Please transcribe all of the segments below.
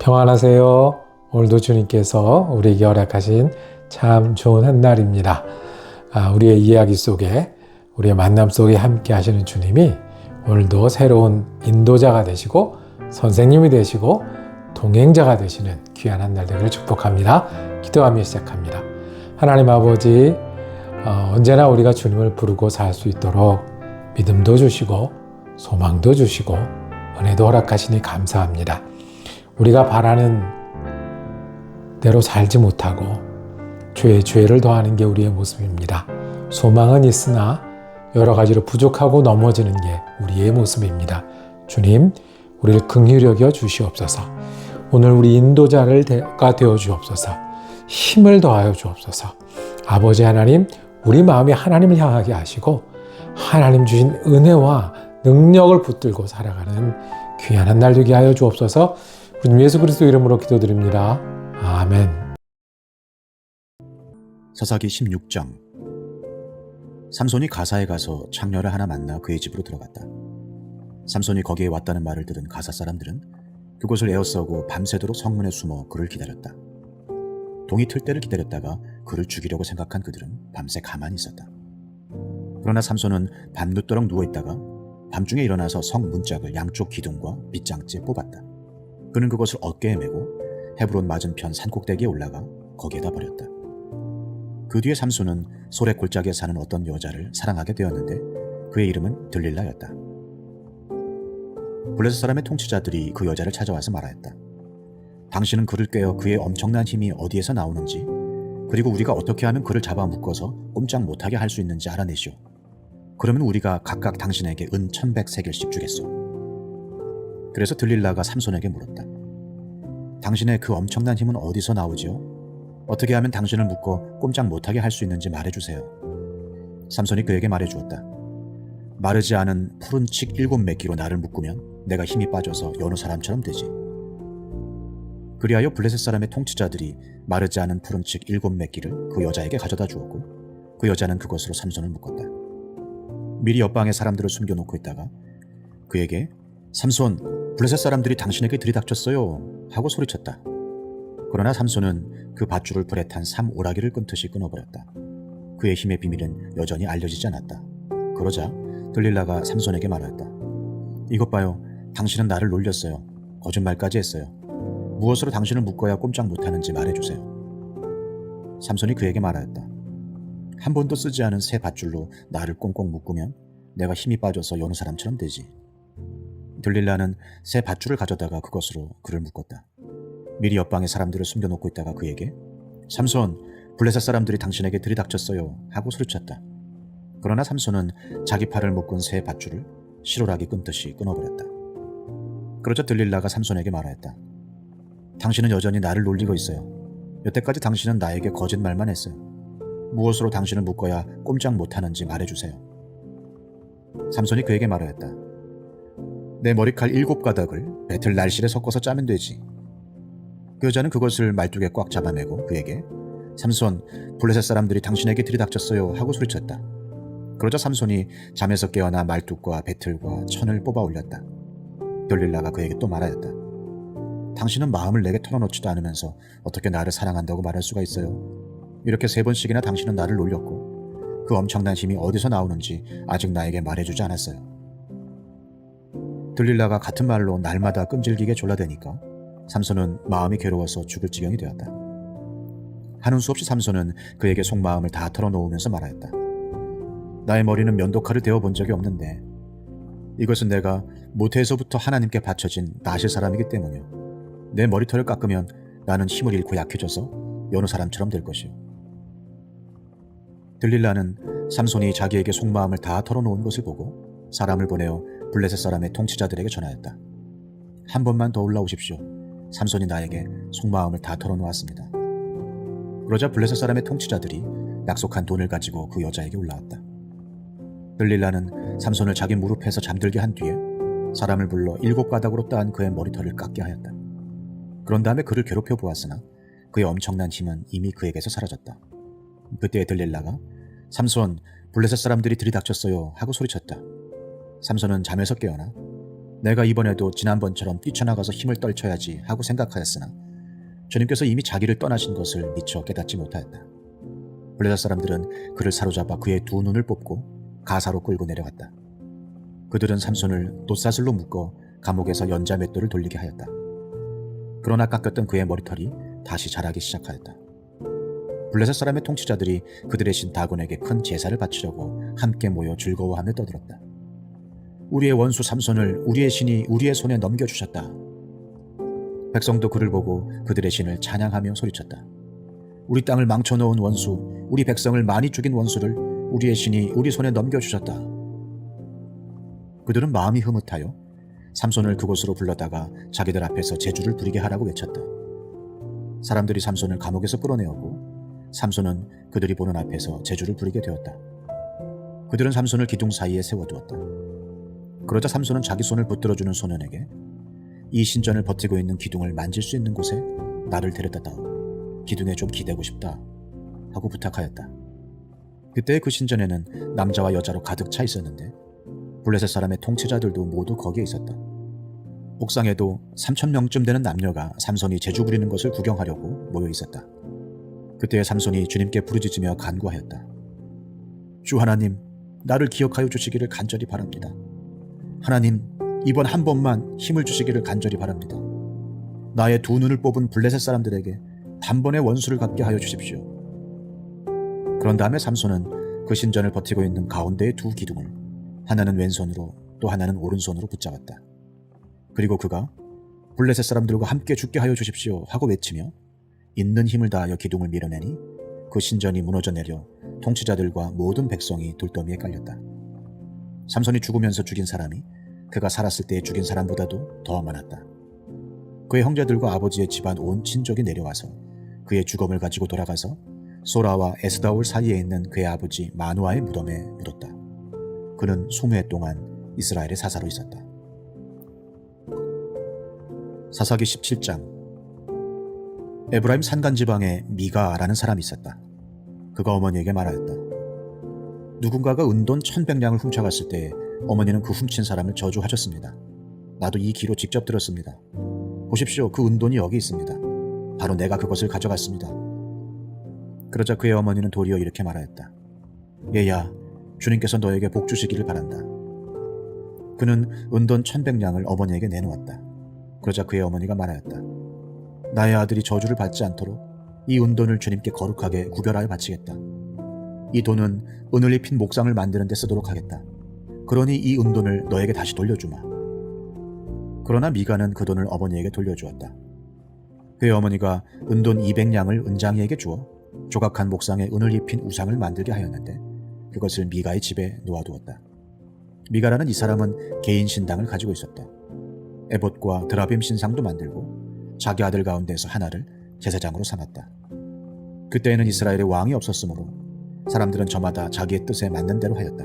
평안하세요. 오늘도 주님께서 우리에게 허락하신 참 좋은 한 날입니다. 아, 우리의 이야기 속에, 우리의 만남 속에 함께 하시는 주님이 오늘도 새로운 인도자가 되시고 선생님이 되시고 동행자가 되시는 귀한 한 날 되기를 축복합니다. 기도하며 시작합니다. 하나님 아버지, 어, 언제나 우리가 주님을 부르고 살 수 있도록 믿음도 주시고 소망도 주시고 은혜도 허락하시니 감사합니다. 우리가 바라는 대로 살지 못하고 죄에 죄를 더하는 게 우리의 모습입니다. 소망은 있으나 여러 가지로 부족하고 넘어지는 게 우리의 모습입니다. 주님, 우리를 긍휼히 여겨 주시옵소서. 오늘 우리 인도자가 되어 주옵소서. 힘을 더하여 주옵소서. 아버지 하나님, 우리 마음이 하나님을 향하게 하시고 하나님 주신 은혜와 능력을 붙들고 살아가는 귀한 한 날 되게 하여 주옵소서. 주님 예수 그리스도 이름으로 기도드립니다. 아멘. 사사기 16장 삼손이 가사에 가서 창녀를 하나 만나 그의 집으로 들어갔다. 삼손이 거기에 왔다는 말을 들은 가사 사람들은 그곳을 에워싸고 밤새도록 성문에 숨어 그를 기다렸다. 동이 틀 때를 기다렸다가 그를 죽이려고 생각한 그들은 밤새 가만히 있었다. 그러나 삼손은 밤늦도록 누워있다가 밤중에 일어나서 성 문짝을 양쪽 기둥과 밑장째 뽑았다. 그는 그것을 어깨에 메고 헤브론 맞은편 산꼭대기에 올라가 거기에다 버렸다. 그 뒤에 삼손은 소래 골짜기에 사는 어떤 여자를 사랑하게 되었는데 그의 이름은 들릴라였다. 블레셋 사람의 통치자들이 그 여자를 찾아와서 말하였다. 당신은 그를 꿰어 그의 엄청난 힘이 어디에서 나오는지 그리고 우리가 어떻게 하면 그를 잡아 묶어서 꼼짝 못하게 할 수 있는지 알아내시오. 그러면 우리가 각각 당신에게 은 천백 세겔씩 주겠소. 그래서 들릴라가 삼손에게 물었다. 당신의 그 엄청난 힘은 어디서 나오지요? 어떻게 하면 당신을 묶어 꼼짝 못하게 할 수 있는지 말해주세요. 삼손이 그에게 말해주었다. 마르지 않은 푸른 칡 일곱 매끼로 나를 묶으면 내가 힘이 빠져서 여느 사람처럼 되지. 그리하여 블레셋 사람의 통치자들이 마르지 않은 푸른 칡 일곱 매끼를 그 여자에게 가져다 주었고 그 여자는 그것으로 삼손을 묶었다. 미리 옆방에 사람들을 숨겨놓고 있다가 그에게 삼손 블레셋 사람들이 당신에게 들이닥쳤어요 하고 소리쳤다. 그러나 삼손은 그 밧줄을 불에 탄 삼 오라기를 끊듯이 끊어버렸다. 그의 힘의 비밀은 여전히 알려지지 않았다. 그러자 들릴라가 삼손에게 말했다. 이것 봐요. 당신은 나를 놀렸어요. 거짓말까지 했어요. 무엇으로 당신을 묶어야 꼼짝 못하는지 말해주세요. 삼손이 그에게 말하였다. 한 번도 쓰지 않은 새 밧줄로 나를 꽁꽁 묶으면 내가 힘이 빠져서 여느 사람처럼 되지. 들릴라는 새 밧줄을 가져다가 그것으로 그를 묶었다. 미리 옆방에 사람들을 숨겨놓고 있다가 그에게 삼손, 블레셋 사람들이 당신에게 들이닥쳤어요 하고 소리쳤다. 그러나 삼손은 자기 팔을 묶은 새 밧줄을 실오라기 끊듯이 끊어버렸다. 그러자 들릴라가 삼손에게 말하였다. 당신은 여전히 나를 놀리고 있어요. 여태까지 당신은 나에게 거짓말만 했어요. 무엇으로 당신을 묶어야 꼼짝 못하는지 말해주세요. 삼손이 그에게 말하였다. 내 머리칼 일곱 가닥을 배틀 날실에 섞어서 짜면 되지. 그 여자는 그것을 말뚝에 꽉 잡아매고 그에게 삼손, 블레셋 사람들이 당신에게 들이닥쳤어요 하고 소리쳤다. 그러자 삼손이 잠에서 깨어나 말뚝과 배틀과 천을 뽑아 올렸다. 돌릴라가 그에게 또 말하였다. 당신은 마음을 내게 털어놓지도 않으면서 어떻게 나를 사랑한다고 말할 수가 있어요? 이렇게 세 번씩이나 당신은 나를 놀렸고 그 엄청난 힘이 어디서 나오는지 아직 나에게 말해주지 않았어요. 들릴라가 같은 말로 날마다 끈질기게 졸라대니까 삼손은 마음이 괴로워서 죽을 지경이 되었다. 하는 수 없이 삼손은 그에게 속마음을 다 털어놓으면서 말하였다. 나의 머리는 면도칼을 대어본 적이 없는데 이것은 내가 모태에서부터 하나님께 바쳐진 나실 사람이기 때문이요. 내 머리털을 깎으면 나는 힘을 잃고 약해져서 여느 사람처럼 될 것이요. 들릴라는 삼손이 자기에게 속마음을 다 털어놓은 것을 보고 사람을 보내어 블레셋 사람의 통치자들에게 전하였다. 한 번만 더 올라오십시오. 삼손이 나에게 속마음을 다 털어놓았습니다. 그러자 블레셋 사람의 통치자들이 약속한 돈을 가지고 그 여자에게 올라왔다. 들릴라는 삼손을 자기 무릎에서 잠들게 한 뒤에 사람을 불러 일곱 가닥으로 따은 그의 머리털을 깎게 하였다. 그런 다음에 그를 괴롭혀 보았으나 그의 엄청난 힘은 이미 그에게서 사라졌다. 그때 들릴라가 삼손 블레셋 사람들이 들이닥쳤어요 하고 소리쳤다. 삼손은 잠에서 깨어나 내가 이번에도 지난번처럼 뛰쳐나가서 힘을 떨쳐야지 하고 생각하였으나 주님께서 이미 자기를 떠나신 것을 미처 깨닫지 못하였다. 블레셋 사람들은 그를 사로잡아 그의 두 눈을 뽑고 가사로 끌고 내려갔다. 그들은 삼손을 돛사슬로 묶어 감옥에서 연자 맷돌을 돌리게 하였다. 그러나 깎였던 그의 머리털이 다시 자라기 시작하였다. 블레셋 사람의 통치자들이 그들의 신 다곤에게 큰 제사를 바치려고 함께 모여 즐거워하며 떠들었다. 우리의 원수 삼손을 우리의 신이 우리의 손에 넘겨주셨다. 백성도 그를 보고 그들의 신을 찬양하며 소리쳤다. 우리 땅을 망쳐놓은 원수, 우리 백성을 많이 죽인 원수를 우리의 신이 우리 손에 넘겨주셨다. 그들은 마음이 흐뭇하여 삼손을 그곳으로 불렀다가 자기들 앞에서 제주를 부리게 하라고 외쳤다. 사람들이 삼손을 감옥에서 끌어내었고 삼손은 그들이 보는 앞에서 제주를 부리게 되었다. 그들은 삼손을 기둥 사이에 세워두었다. 그러자 삼손은 자기 손을 붙들어주는 소년에게 이 신전을 버티고 있는 기둥을 만질 수 있는 곳에 나를 데려다 다오. 기둥에 좀 기대고 싶다. 하고 부탁하였다. 그때 그 신전에는 남자와 여자로 가득 차 있었는데 블레셋 사람의 통치자들도 모두 거기에 있었다. 옥상에도 3천 명쯤 되는 남녀가 삼손이 제주 부리는 것을 구경하려고 모여 있었다. 그때 삼손이 주님께 부르짖으며 간구하였다. 주 하나님, 나를 기억하여 주시기를 간절히 바랍니다. 하나님, 이번 한 번만 힘을 주시기를 간절히 바랍니다. 나의 두 눈을 뽑은 블레셋 사람들에게 단번에 원수를 갚게 하여 주십시오. 그런 다음에 삼손은 그 신전을 버티고 있는 가운데의 두 기둥을 하나는 왼손으로 또 하나는 오른손으로 붙잡았다. 그리고 그가 블레셋 사람들과 함께 죽게 하여 주십시오 하고 외치며 있는 힘을 다하여 기둥을 밀어내니 그 신전이 무너져 내려 통치자들과 모든 백성이 돌더미에 깔렸다. 삼손이 죽으면서 죽인 사람이 그가 살았을 때 죽인 사람보다도 더 많았다. 그의 형제들과 아버지의 집안 온 친족이 내려와서 그의 주검을 가지고 돌아가서 소라와 에스다올 사이에 있는 그의 아버지 마누아의 무덤에 묻었다. 그는 20해 동안 이스라엘의 사사로 있었다. 사사기 17장 에브라임 산간 지방에 미가라는 사람이 있었다. 그가 어머니에게 말하였다. 누군가가 은돈 천백량을 훔쳐갔을 때 어머니는 그 훔친 사람을 저주하셨습니다. 나도 이 귀로 직접 들었습니다. 보십시오. 그 은돈이 여기 있습니다. 바로 내가 그것을 가져갔습니다. 그러자 그의 어머니는 도리어 이렇게 말하였다. 얘야, 주님께서 너에게 복 주시기를 바란다. 그는 은돈 천백량을 어머니에게 내놓았다. 그러자 그의 어머니가 말하였다. 나의 아들이 저주를 받지 않도록 이 은돈을 주님께 거룩하게 구별하여 바치겠다. 이 돈은 은을 입힌 목상을 만드는 데 쓰도록 하겠다. 그러니 이 은돈을 너에게 다시 돌려주마. 그러나 미가는 그 돈을 어머니에게 돌려주었다. 그의 어머니가 은돈 200냥을 은장이에게 주어 조각한 목상에 은을 입힌 우상을 만들게 하였는데 그것을 미가의 집에 놓아두었다. 미가라는 이 사람은 개인 신당을 가지고 있었다. 에봇과 드라빔 신상도 만들고 자기 아들 가운데서 하나를 제사장으로 삼았다. 그때에는 이스라엘에 왕이 없었으므로 사람들은 저마다 자기의 뜻에 맞는 대로 하였다.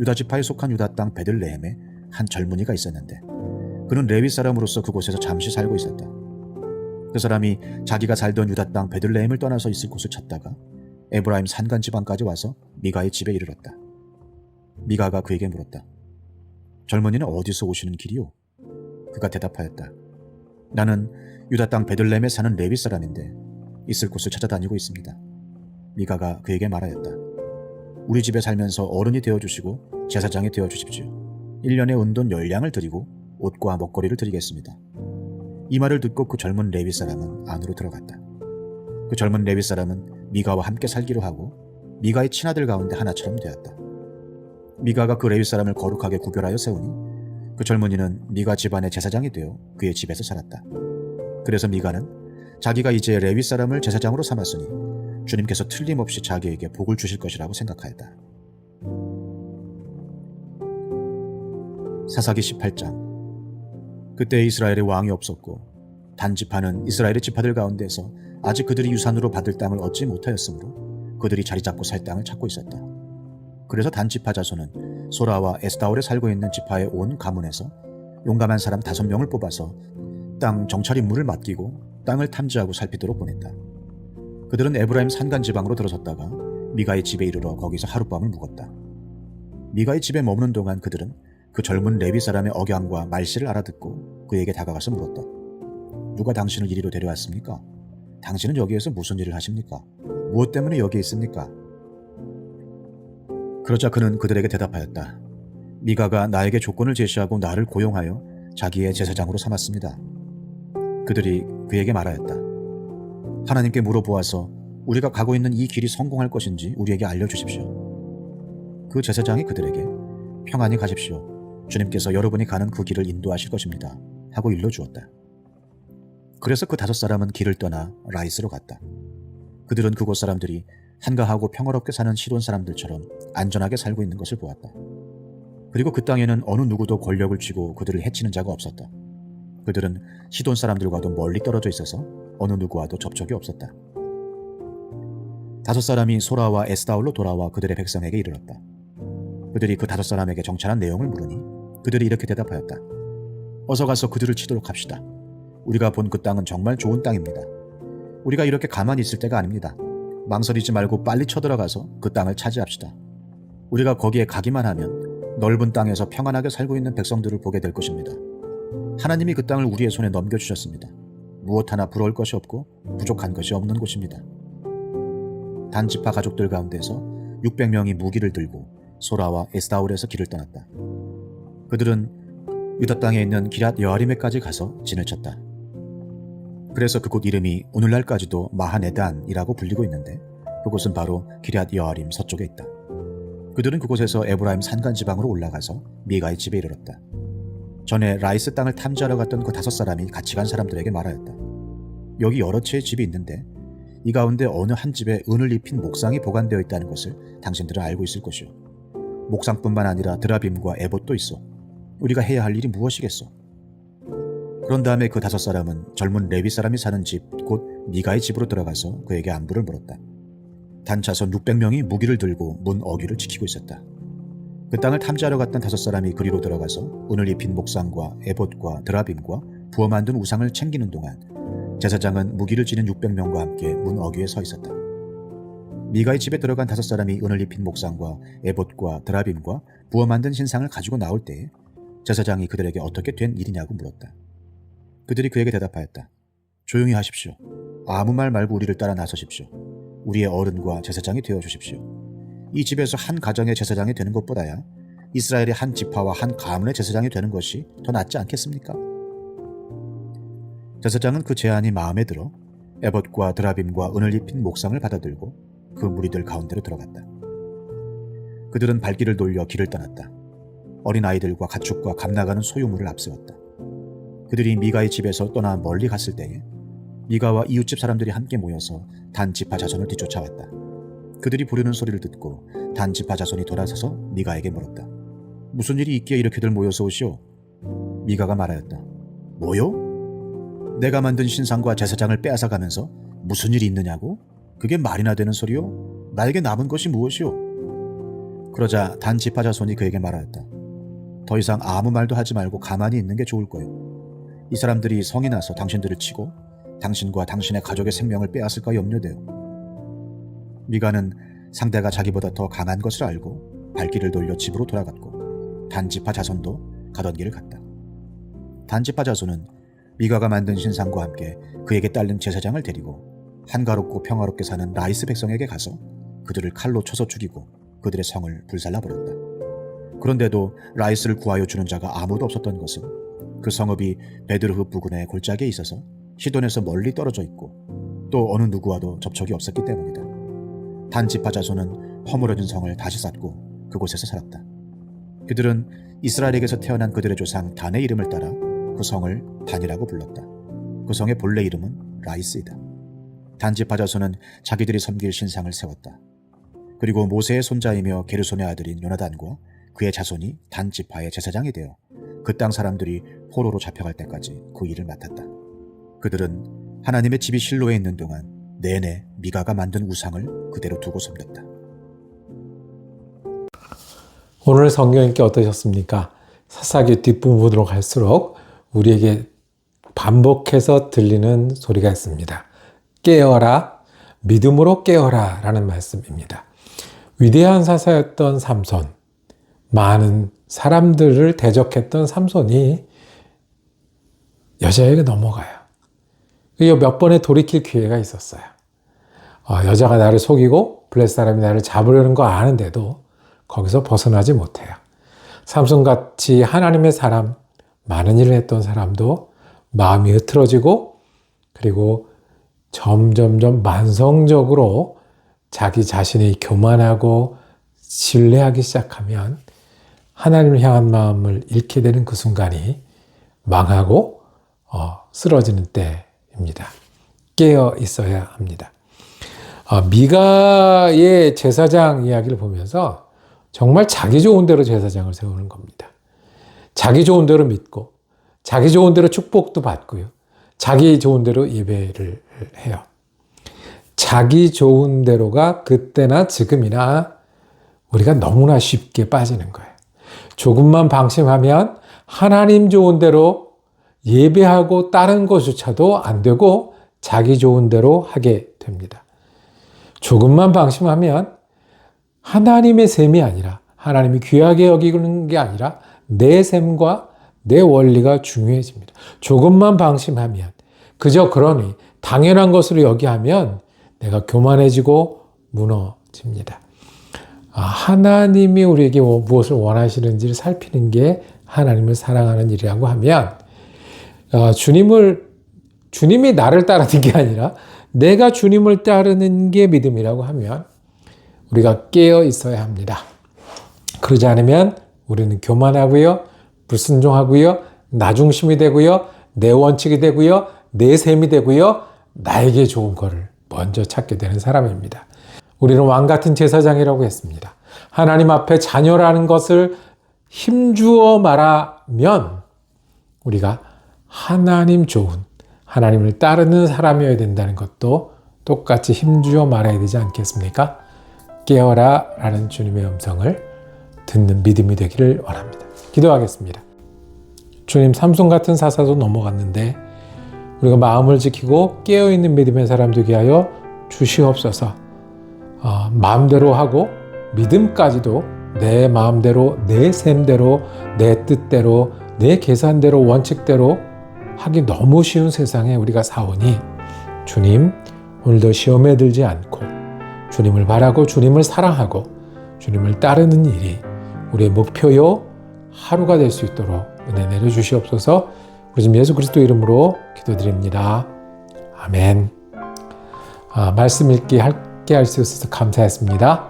유다 지파에 속한 유다 땅 베들레헴에 한 젊은이가 있었는데 그는 레위 사람으로서 그곳에서 잠시 살고 있었다. 그 사람이 자기가 살던 유다 땅 베들레헴을 떠나서 있을 곳을 찾다가 에브라임 산간 지방까지 와서 미가의 집에 이르렀다. 미가가 그에게 물었다. 젊은이는 어디서 오시는 길이요? 그가 대답하였다. 나는 유다 땅 베들레헴에 사는 레위 사람인데 있을 곳을 찾아다니고 있습니다. 미가가 그에게 말하였다. 우리 집에 살면서 어른이 되어주시고 제사장이 되어주십시오. 1년에 은돈 10량을 드리고 옷과 먹거리를 드리겠습니다. 이 말을 듣고 그 젊은 레위 사람은 안으로 들어갔다. 그 젊은 레위 사람은 미가와 함께 살기로 하고 미가의 친아들 가운데 하나처럼 되었다. 미가가 그 레위 사람을 거룩하게 구별하여 세우니 그 젊은이는 미가 집안의 제사장이 되어 그의 집에서 살았다. 그래서 미가는 자기가 이제 레위 사람을 제사장으로 삼았으니 주님께서 틀림없이 자기에게 복을 주실 것이라고 생각하였다. 사사기 18장 그때 이스라엘에 왕이 없었고 단지파는 이스라엘의 지파들 가운데서 아직 그들이 유산으로 받을 땅을 얻지 못하였으므로 그들이 자리 잡고 살 땅을 찾고 있었다. 그래서 단지파 자손은 소라와 에스다올에 살고 있는 지파의 온 가문에서 용감한 사람 다섯 명을 뽑아서 땅 정찰 임무를 맡기고 땅을 탐지하고 살피도록 보냈다. 그들은 에브라임 산간 지방으로 들어섰다가 미가의 집에 이르러 거기서 하룻밤을 묵었다. 미가의 집에 머무는 동안 그들은 그 젊은 레위 사람의 억양과 말씨를 알아듣고 그에게 다가가서 물었다. 누가 당신을 이리로 데려왔습니까? 당신은 여기에서 무슨 일을 하십니까? 무엇 때문에 여기에 있습니까? 그러자 그는 그들에게 대답하였다. 미가가 나에게 조건을 제시하고 나를 고용하여 자기의 제사장으로 삼았습니다. 그들이 그에게 말하였다. 하나님께 물어보아서 우리가 가고 있는 이 길이 성공할 것인지 우리에게 알려주십시오. 그 제사장이 그들에게 평안히 가십시오. 주님께서 여러분이 가는 그 길을 인도하실 것입니다. 하고 일러주었다. 그래서 그 다섯 사람은 길을 떠나 라이스로 갔다. 그들은 그곳 사람들이 한가하고 평화롭게 사는 시돈 사람들처럼 안전하게 살고 있는 것을 보았다. 그리고 그 땅에는 어느 누구도 권력을 쥐고 그들을 해치는 자가 없었다. 그들은 시돈 사람들과도 멀리 떨어져 있어서 어느 누구와도 접촉이 없었다. 다섯 사람이 소라와 에스다울로 돌아와 그들의 백성에게 이르렀다. 그들이 그 다섯 사람에게 정찰한 내용을 물으니 그들이 이렇게 대답하였다. 어서 가서 그들을 치도록 합시다. 우리가 본 그 땅은 정말 좋은 땅입니다. 우리가 이렇게 가만히 있을 때가 아닙니다. 망설이지 말고 빨리 쳐들어가서 그 땅을 차지합시다. 우리가 거기에 가기만 하면 넓은 땅에서 평안하게 살고 있는 백성들을 보게 될 것입니다. 하나님이 그 땅을 우리의 손에 넘겨주셨습니다. 무엇 하나 부러울 것이 없고 부족한 것이 없는 곳입니다. 단지파 가족들 가운데서 600명이 무기를 들고 소라와 에스다울에서 길을 떠났다. 그들은 유다 땅에 있는 기랏 여아림에까지 가서 진을 쳤다. 그래서 그곳 이름이 오늘날까지도 마하네단이라고 불리고 있는데 그곳은 바로 기랏 여아림 서쪽에 있다. 그들은 그곳에서 에브라임 산간 지방으로 올라가서 미가의 집에 이르렀다. 전에 라이스 땅을 탐지하러 갔던 그 다섯 사람이 같이 간 사람들에게 말하였다. 여기 여러 채의 집이 있는데 이 가운데 어느 한 집에 은을 입힌 목상이 보관되어 있다는 것을 당신들은 알고 있을 것이오. 목상뿐만 아니라 드라빔과 에봇도 있어. 우리가 해야 할 일이 무엇이겠소? 그런 다음에 그 다섯 사람은 젊은 레위 사람이 사는 집, 곧 미가의 집으로 들어가서 그에게 안부를 물었다. 단차선 600명이 무기를 들고 문 어귀를 지키고 있었다. 그 땅을 탐지하러 갔던 다섯 사람이 그리로 들어가서 은을 입힌 목상과 에봇과 드라빔과 부어 만든 우상을 챙기는 동안 제사장은 무기를 지닌 600명과 함께 문 어귀에 서 있었다. 미가의 집에 들어간 다섯 사람이 은을 입힌 목상과 에봇과 드라빔과 부어 만든 신상을 가지고 나올 때에 제사장이 그들에게 어떻게 된 일이냐고 물었다. 그들이 그에게 대답하였다. 조용히 하십시오. 아무 말 말고 우리를 따라 나서십시오. 우리의 어른과 제사장이 되어 주십시오. 이 집에서 한 가정의 제사장이 되는 것보다야 이스라엘의 한 지파와 한 가문의 제사장이 되는 것이 더 낫지 않겠습니까? 제사장은 그 제안이 마음에 들어 에봇과 드라빔과 은을 입힌 목상을 받아들고 그 무리들 가운데로 들어갔다. 그들은 발길을 돌려 길을 떠났다. 어린 아이들과 가축과 감나가는 소유물을 앞세웠다. 그들이 미가의 집에서 떠나 멀리 갔을 때에 미가와 이웃집 사람들이 함께 모여서 단 지파 자손을 뒤쫓아왔다. 그들이 부르는 소리를 듣고 단지파 자손이 돌아서서 미가에게 물었다. 무슨 일이 있기에 이렇게들 모여서 오시오? 미가가 말하였다. 뭐요? 내가 만든 신상과 제사장을 빼앗아가면서 무슨 일이 있느냐고? 그게 말이나 되는 소리요? 나에게 남은 것이 무엇이오? 그러자 단지파 자손이 그에게 말하였다. 더 이상 아무 말도 하지 말고 가만히 있는 게 좋을 거요. 이 사람들이 성이 나서 당신들을 치고 당신과 당신의 가족의 생명을 빼앗을까 염려돼요. 미가는 상대가 자기보다 더 강한 것을 알고 발길을 돌려 집으로 돌아갔고 단지파 자손도 가던 길을 갔다. 단지파 자손은 미가가 만든 신상과 함께 그에게 딸린 제사장을 데리고 한가롭고 평화롭게 사는 라이스 백성에게 가서 그들을 칼로 쳐서 죽이고 그들의 성을 불살라 버렸다. 그런데도 라이스를 구하여 주는 자가 아무도 없었던 것은 그 성읍이 베드르흐 부근의 골짜기에 있어서 시돈에서 멀리 떨어져 있고 또 어느 누구와도 접촉이 없었기 때문이다. 단지파 자손은 허물어진 성을 다시 쌓고 그곳에서 살았다. 그들은 이스라엘에게서 태어난 그들의 조상 단의 이름을 따라 그 성을 단이라고 불렀다. 그 성의 본래 이름은 라이스이다. 단지파 자손은 자기들이 섬길 신상을 세웠다. 그리고 모세의 손자이며 게르손의 아들인 요나단과 그의 자손이 단지파의 제사장이 되어 그 땅 사람들이 포로로 잡혀갈 때까지 그 일을 맡았다. 그들은 하나님의 집이 실로에 있는 동안 내내 미가가 만든 우상을 그대로 두고 섬겼다. 오늘 성경 읽기 어떠셨습니까? 사사기 뒷부분으로 갈수록 우리에게 반복해서 들리는 소리가 있습니다. 깨어라, 믿음으로 깨어라 라는 말씀입니다. 위대한 사사였던 삼손, 많은 사람들을 대적했던 삼손이 여자에게 넘어가요. 이몇 번의 돌이킬 기회가 있었어요. 어, 여자가 나를 속이고 블레 사람이 나를 잡으려는 거 아는데도 거기서 벗어나지 못해요. 삼손같이 하나님의 사람, 많은 일을 했던 사람도 마음이 흐트러지고 그리고 점점점 만성적으로 자기 자신이 교만하고 신뢰하기 시작하면 하나님을 향한 마음을 잃게 되는 그 순간이 망하고 어, 쓰러지는 때입니다. 깨어 있어야 합니다. 어, 미가의 제사장 이야기를 보면서 정말 자기 좋은 대로 제사장을 세우는 겁니다. 자기 좋은 대로 믿고, 자기 좋은 대로 축복도 받고요. 자기 좋은 대로 예배를 해요. 자기 좋은 대로가 그때나 지금이나 우리가 너무나 쉽게 빠지는 거예요. 조금만 방심하면 하나님 좋은 대로 예배하고 다른 것조차도 안 되고 자기 좋은 대로 하게 됩니다. 조금만 방심하면 하나님의 셈이 아니라 하나님이 귀하게 여기는 게 아니라 내 셈과 내 원리가 중요해집니다. 조금만 방심하면 그저 그러니 당연한 것으로 여기하면 내가 교만해지고 무너집니다. 아, 하나님이 우리에게 무엇을 원하시는지를 살피는 게 하나님을 사랑하는 일이라고 하면 어, 주님을 주님이 나를 따르는 게 아니라 내가 주님을 따르는 게 믿음이라고 하면 우리가 깨어 있어야 합니다. 그러지 않으면 우리는 교만하고요, 불순종하고요, 나중심이 되고요, 내 원칙이 되고요, 내 셈이 되고요, 나에게 좋은 거를 먼저 찾게 되는 사람입니다. 우리는 왕 같은 제사장이라고 했습니다. 하나님 앞에 자녀라는 것을 힘주어 말하면 우리가 하나님 좋은 하나님을 따르는 사람이어야 된다는 것도 똑같이 힘주어 말해야 되지 않겠습니까? 깨어라 라는 주님의 음성을 듣는 믿음이 되기를 원합니다. 기도하겠습니다. 주님 삼손 같은 사사도 넘어갔는데 우리가 마음을 지키고 깨어있는 믿음의 사람 되게 하여 주시옵소서 어, 마음대로 하고 믿음까지도 내 마음대로 내 셈대로 내 뜻대로 내 계산대로 원칙대로 하기 너무 쉬운 세상에 우리가 사오니 주님 오늘도 시험에 들지 않고 주님을 바라고 주님을 사랑하고 주님을 따르는 일이 우리의 목표요 하루가 될 수 있도록 은혜 내려 주시옵소서. 우리 주 예수 그리스도 이름으로 기도드립니다. 아멘. 아, 말씀 읽기 함께 할 수 있어서 감사했습니다.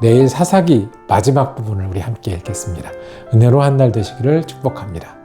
내일 사사기 마지막 부분을 우리 함께 읽겠습니다. 은혜로 한 날 되시기를 축복합니다.